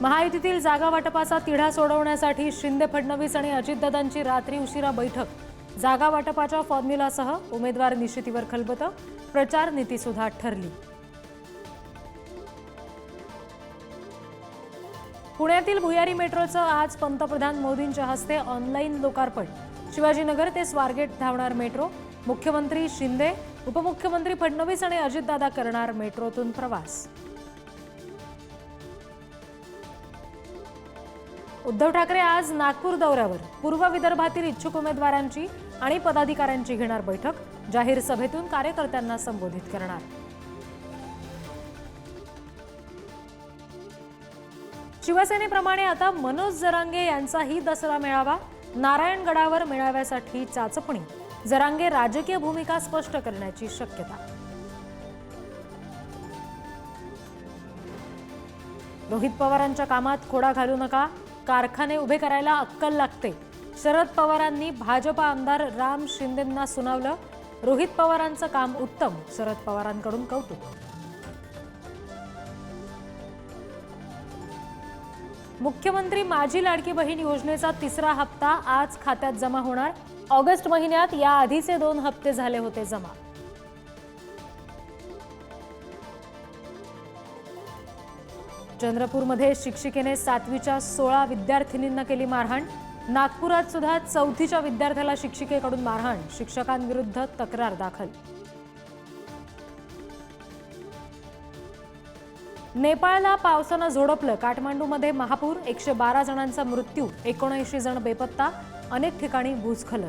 महायुतीतील जागा वाटपाचा तिढा सोडवण्यासाठी शिंदे फडणवीस आणि अजितदादांची रात्री उशिरा बैठक. जागा वाटपाच्या फॉर्म्युलासह उमेदवार निश्चितीवर खलबतं प्रचार नीती सुद्धा ठरली. पुण्यातील भुयारी मेट्रोचं आज पंतप्रधान मोदींच्या हस्ते ऑनलाईन लोकार्पण. शिवाजीनगर ते स्वारगेट धावणार मेट्रो. मुख्यमंत्री शिंदे उपमुख्यमंत्री फडणवीस आणि अजितदादा करणार मेट्रोतून प्रवास. उद्धव ठाकरे आज नागपूर दौऱ्यावर. पूर्व विदर्भातील इच्छुक उमेदवारांची आणि पदाधिकाऱ्यांची घेणार बैठक जाहीर सभेतून कार्यकर्त्यांना संबोधित करणार. शिवसेनेप्रमाणे आता मनोज जरांगे यांचाही दसरा मेळावा नारायणगडावर मेळाव्यासाठी चाचपणी. जरांगे राजकीय भूमिका स्पष्ट करण्याची शक्यता. रोहित पवारांच्या कामात खोडा घालू नका कारखाने उभे करायला अक्कल लागते. शरद पवारांनी भाजपा आमदार राम शिंदेंना सुनावलं. रोहित पवारांचं काम उत्तम शरद पवारांकडून कौतुक. मुख्यमंत्री माझी लाडकी बहीण योजनेचा तिसरा हप्ता आज खात्यात जमा होणार. ऑगस्ट महिन्यात या आधीचे दोन हप्ते झाले होते जमा. चंद्रपूरमध्ये शिक्षिकेने सातवीच्या सोळा विद्यार्थिनींना केली मारहाण. नागपुरात सुद्धा चौथीच्या विद्यार्थ्याला शिक्षिकेकडून मारहाण. शिक्षकांविरुद्ध तक्रार दाखल. नेपाळला पावसानं झोडपलं. काठमांडूमध्ये महापूर एकशे बारा जणांचा मृत्यू एकोणऐंशी जण बेपत्ता अनेक ठिकाणी भूस्खलन.